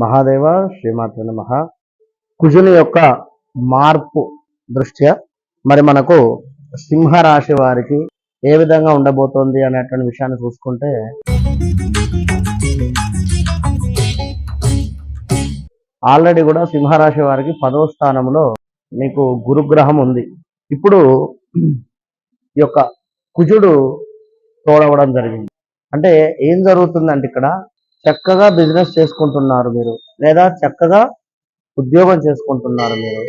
మహాదేవ శ్రీమాత నమ. కుజుని యొక్క మార్పు దృష్ట్యా మరి మనకు సింహరాశి వారికి ఏ విధంగా ఉండబోతోంది అనేటువంటి విషయాన్ని చూసుకుంటే ఆల్రెడీ కూడా సింహరాశి వారికి పదో స్థానంలో మీకు గురుగ్రహం ఉంది. ఇప్పుడు ఈ యొక్క కుజుడు తోడవడం జరిగింది. అంటే ఏం జరుగుతుందంటే ఇక్కడ చక్కగా బిజినెస్ చేసుకుంటున్నారు మీరు లేదా చక్కగా ఉద్యోగం చేసుకుంటున్నారు మీరు.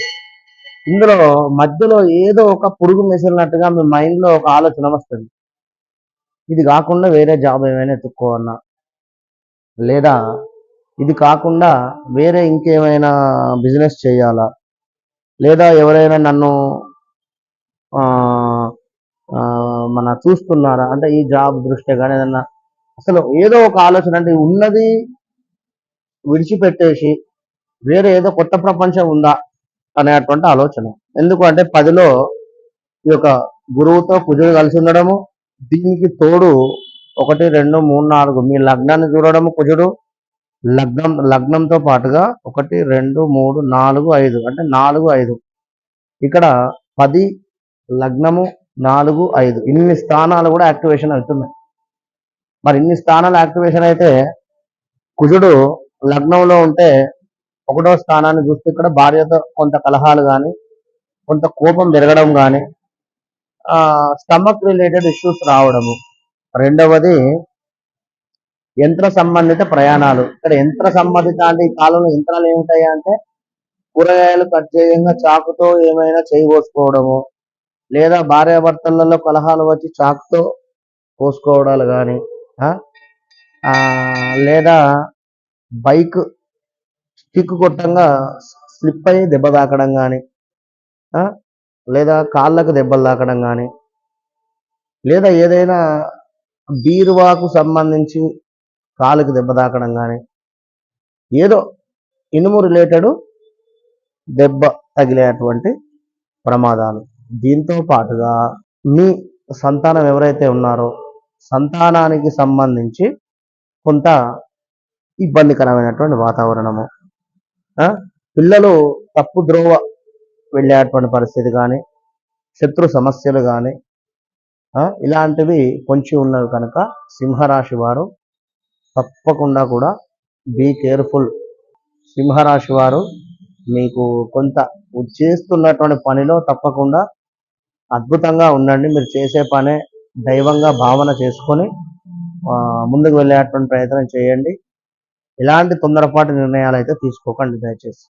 ఇందులో మధ్యలో ఏదో ఒక పురుగు మెసిలినట్టుగా మీ మైండ్లో ఒక ఆలోచన వస్తుంది. ఇది కాకుండా వేరే జాబ్ ఏమైనా ఎత్తుక్కోవన్నా లేదా ఇది కాకుండా వేరే ఇంకేమైనా బిజినెస్ చేయాలా? లేదా ఎవరైనా నన్ను మన చూస్తున్నారా? అంటే ఈ జాబ్ దృష్ట్యా కానీ ఏదన్నా అసలు ఏదో ఒక ఆలోచన అంటే ఉన్నది విడిచిపెట్టేసి వేరే ఏదో కొత్త ప్రపంచం ఉందా అనేటువంటి ఆలోచన. ఎందుకు అంటే పదిలో ఈ యొక్క గురువుతో కుజుడు కలిసి ఉండడము దీనికి తోడు ఒకటి రెండు మూడు నాలుగు మీ లగ్నాన్ని చూడడము కుజుడు. లగ్నం లగ్నంతో పాటుగా ఒకటి రెండు మూడు నాలుగు ఐదు అంటే నాలుగు ఐదు. ఇక్కడ పది లగ్నము నాలుగు ఐదు. ఇన్ని స్థానాలు కూడా యాక్టివేషన్ అవుతున్నాయి. మరి ఇన్ని స్థానాలు యాక్టివేషన్ అయితే కుజుడు లగ్నంలో ఉంటే ఒకటో స్థానాన్ని చూస్తే ఇక్కడ భార్యతో కొంత కలహాలు కానీ కొంత కోపం పెరగడం కానీ స్టమక్ రిలేటెడ్ ఇష్యూస్ రావడము. రెండవది యంత్ర సంబంధిత ప్రయాణాలు. ఇక్కడ యంత్ర సంబంధిత అంటే ఈ కాలంలో యంత్రాలు ఏముంటాయి అంటే కూరగాయలు కట్ చేయంగా చాకుతో ఏమైనా చేయబోసుకోవడము లేదా భార్యాభర్తలలో కలహాలు వచ్చి చాకుతో కోసుకోవడాలు కానీ లేదా బైక్ స్టిక్ కొట్టంగా స్లిప్ అయ్యి దెబ్బ తాకడం కానీ లేదా కాళ్ళకు దెబ్బలు తాకడం కానీ లేదా ఏదైనా బీరువాకు సంబంధించి కాలుకి దెబ్బ తాకడం కానీ ఏదో ఇనుము రిలేటెడ్ దెబ్బ తగిలేటువంటి ప్రమాదాలు. దీంతో పాటుగా మీ సంతానం ఎవరైతే ఉన్నారో సంతానానికి సంబంధించి కొంత ఇబ్బందికరమైనటువంటి వాతావరణము. పిల్లలు తప్పు ద్రోవ వెళ్ళేటువంటి పరిస్థితి కానీ శత్రు సమస్యలు కానీ ఇలాంటివి పొంచి ఉన్నవి కనుక సింహరాశి వారు తప్పకుండా కూడా బీ కేర్ఫుల్ సింహరాశి వారు మీకు కొంత చేస్తున్నటువంటి పనిలో తప్పకుండా అద్భుతంగా ఉండండి. మీరు చేసే పనే దైవంగా భావన చేసుకొని ఆ, ముందుకు వెళ్ళేటువంటి ప్రయత్నం చేయండి. ఇలాంటి తొందరపాటు నిర్ణయాలు అయితే తీసుకోకండి దయచేసి.